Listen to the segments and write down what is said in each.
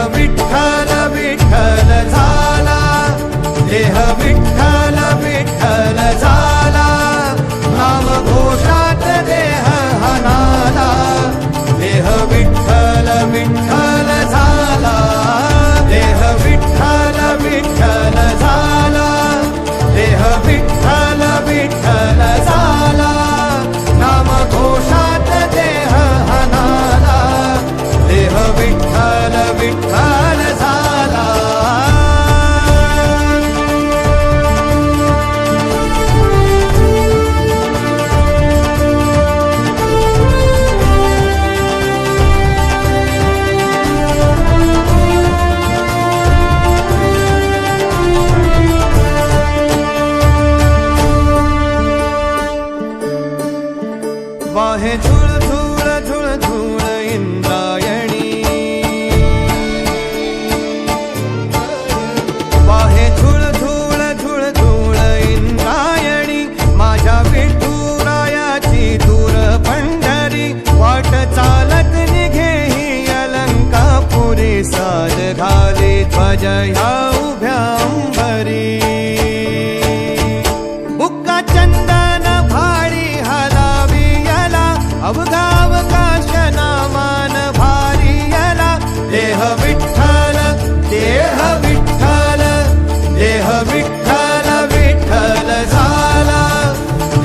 Every day. बाहें झुल झूल झूल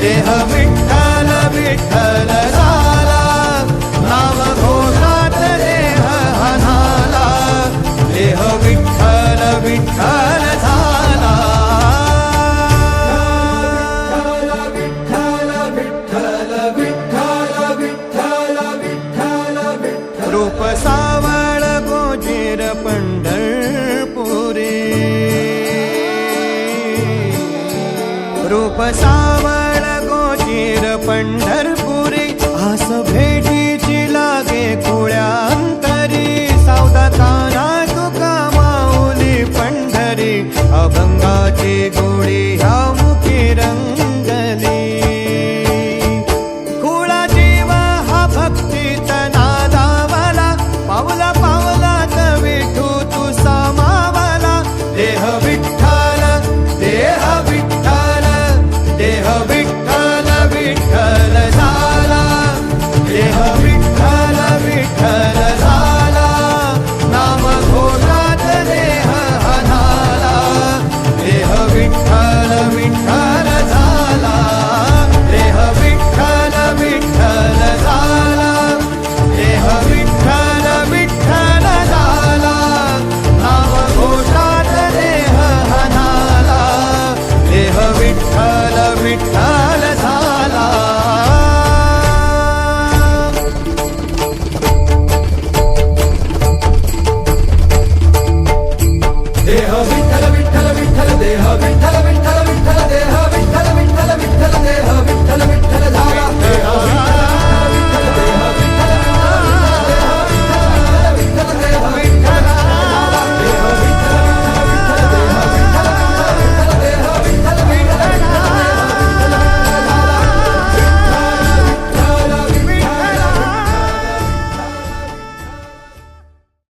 देह विठ्ठल विठ्ठल झाला. नाव घोषात देह हनाला देह विठ्ठल विठ्ठल. झाला रूप सावळ गोजेर पंढरपुरी. रूप सावळ पंढरपुरी आस भेटीची लागे कुळ्या अंतरी सावधाताना तुका माऊली पंढरी अभंगाची गोडी